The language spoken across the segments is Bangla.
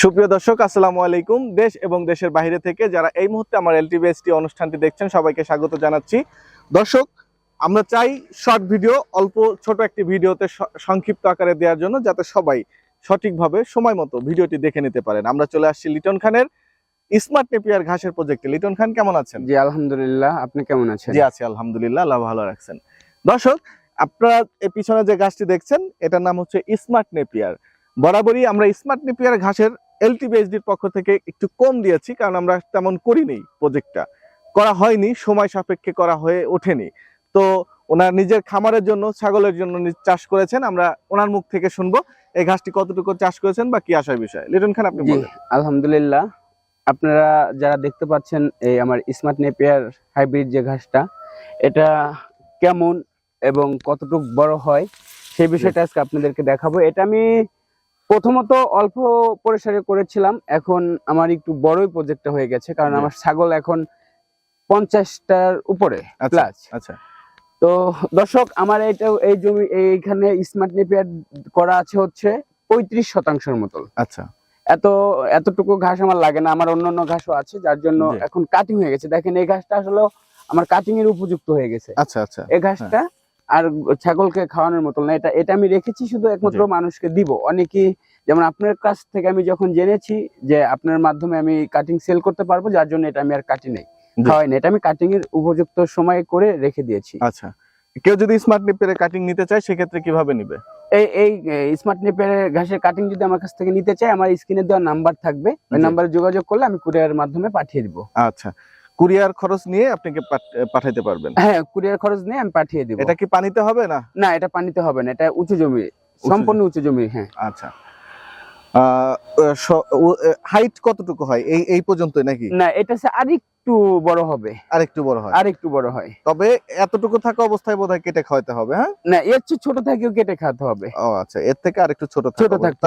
সুপ্রিয় দর্শক আসসালামু আলাইকুম। দেশ এবং দেশের বাইরে থেকে যারা এই মুহূর্তে আমার এলটিভিএসটি অনুষ্ঠানটি দেখছেন সবাইকে স্বাগত জানাচ্ছি। দর্শক আমরা চাই শর্ট ভিডিও অল্প ছোট একটি ভিডিওতে সংক্ষিপ্ত আকারে দেওয়ার জন্য যাতে সবাই সঠিকভাবে সময় মতো ভিডিওটি দেখে নিতে পারেন। আমরা চলে আসছি লিটন খানের স্মার্ট নেপিয়ার ঘাসের প্রজেক্টে। লিটন খান কেমন আছেন? জি আলহামদুলিল্লাহ। আপনি কেমন আছেন? জি আছি আলহামদুলিল্লাহ। আল্লাহ ভালো রাখছেন। দর্শক আপনারা এই পিছনে যে গাছটি দেখছেন এটার নাম হচ্ছে স্মার্ট নেপিয়ার। বরাবরই আমরা স্মার্ট নেপিয়ার ঘাসের এলটিবিএসডির পক্ষ থেকে একটু কম দিয়েছি কারণ আমরা তেমন করিনি প্রজেক্টটা। করা হয়নি সময় সাপেক্ষে করা হয়ে ওঠেনি। তো ওনার নিজের খামারের জন্য ছাগলের জন্য চাষ করেছেন আমরা ওনার মুখ থেকে শুনব এই ঘাসটি কতটুকু চাষ করেছেন বা কি আসার বিষয়। লিটন খান আপনি আলহামদুলিল্লাহ। আপনারা যারা দেখতে পাচ্ছেন এই আমার স্মার্ট নেপিয়ার হাইব্রিড যে ঘাসটা এটা কেমন এবং কতটুকু বড় হয় সেই বিষয়টা আজকে আপনাদেরকে দেখাবো। এটা আমি প্রথমত অল্প পরিসরে করেছিলাম। এখন আমার একটু বড়ই প্রজেক্টটা হয়ে গেছে কারণ আমার ছাগল এখন পঞ্চাশটার উপরে আচ্ছা প্লাস আচ্ছা। তো দর্শক আমার এটা এই জমি এইখানে স্মার্ট নেপিয়ার করা আছে হচ্ছে পঁয়ত্রিশ শতাংশের মতো আচ্ছা। এত এতটুকু ঘাস আমার লাগে না আমার অন্যান্য ঘাসও আছে যার জন্য এখন কাটিং হয়ে গেছে। দেখেন এই ঘাসটা আসলে আমার কাটিং এর উপযুক্ত হয়ে গেছে। আচ্ছা আচ্ছা। এই ঘাসটা আর ছাগলকে খাওয়ানোর মতো না। এটা এটা আমি রেখেছি শুধু একমাত্র মানুষকে দিব। অনেকেই যেমন আপনার কাছ থেকে আমি যখন জেনেছি যে আপনার মাধ্যমে আমি কাটিং সেল করতে পারব যার জন্য এটা আমি আর কাটি নাই খাওয়াই না এটা আমি কাটিং এর উপযুক্ত সময় করে রেখে দিয়েছি। আচ্ছা। কেউ যদি স্মার্ট নেপিয়ারের কাটিং নিতে চায় সেক্ষেত্রে কীভাবে নিবে? এই এই স্মার্ট নিপের ঘাসের কাটিং যদি আমার কাছ থেকে নিতে চাই আমার স্ক্রিনে দেওয়া নাম্বার থাকবে। ওই নাম্বারে যোগাযোগ করলে আমি কুরিয়ারের মাধ্যমে পাঠিয়ে দিব। আচ্ছা। কুরিয়ার খরচ নিয়ে আপনাকে পাঠ- পাঠাইতে পারবেন। হ্যাঁ কুরিয়ার খরচ নিয়ে আমি পাঠিয়ে দিব। এটা কি পানিতে হবে না? না এটা পানিতে হবে না এটা উঁচু জমি সম্পূর্ণ উঁচু জমি হ্যাঁ। আচ্ছা। হাইট কতটুকু হয়? এই এই পর্যন্তই নাকি? না এটা আরেকটু বড় হবে। আরেকটু বড় হয়। আরেকটু বড় হয়। তবে এতটুকু থাকা অবস্থায় বোধহয় কেটে খাওয়াতে হবে হ্যাঁ? না এর চেয়ে ছোট থেকেও কেটে খাওয়াতে হবে। ও আচ্ছা এর থেকে আরেকটু ছোট ছোট থাকতে।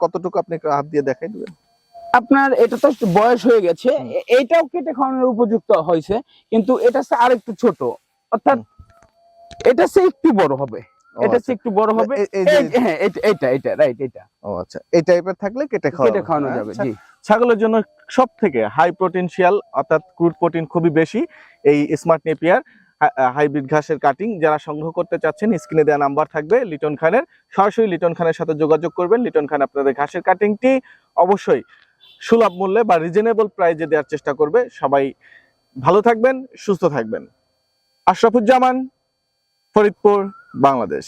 কতটুকু আপনি হাত দিয়ে দেখাই দিবেন? আপনার এটা তো একটু বয়স হয়ে গেছে এইটাও কেটে খাওয়ানোর উপযুক্ত হয়েছে কিন্তু এটা সে আরেকটু ছোট। অর্থাৎ এটা সে একটু বড় হবে। এটা আচ্ছা। সে একটু বড় হবে। হ্যাঁ এটা এটা এটা রাইট এটা। ও আচ্ছা এই টাইপের থাকলে কেটে খাওয়া কেটে খাওয়ানো যাবে। জি। ছাগলের জন্য সব থেকে হাই প্রোটিনশিয়াল অর্থাৎ ক্রুড প্রোটিন খুবই বেশি এই স্মার্ট নেপিয়ার হাইব্রিড ঘাসের কাটিং যারা সংগ্রহ করতে চাচ্ছেন স্ক্রিনে দেওয়া নাম্বার থাকবে লিটন খানের। সরাসরি লিটন খানের সাথে যোগাযোগ করবেন। লিটন খান আপনাদের ঘাসের কাটিংটি অবশ্যই সুলভ মূল্যে বা রিজনেবল প্রাইজে দেওয়ার চেষ্টা করবে। সবাই ভালো থাকবেন, সুস্থ থাকবেন। আশরাফুজ্জামান, ফরিদপুর, বাংলাদেশ।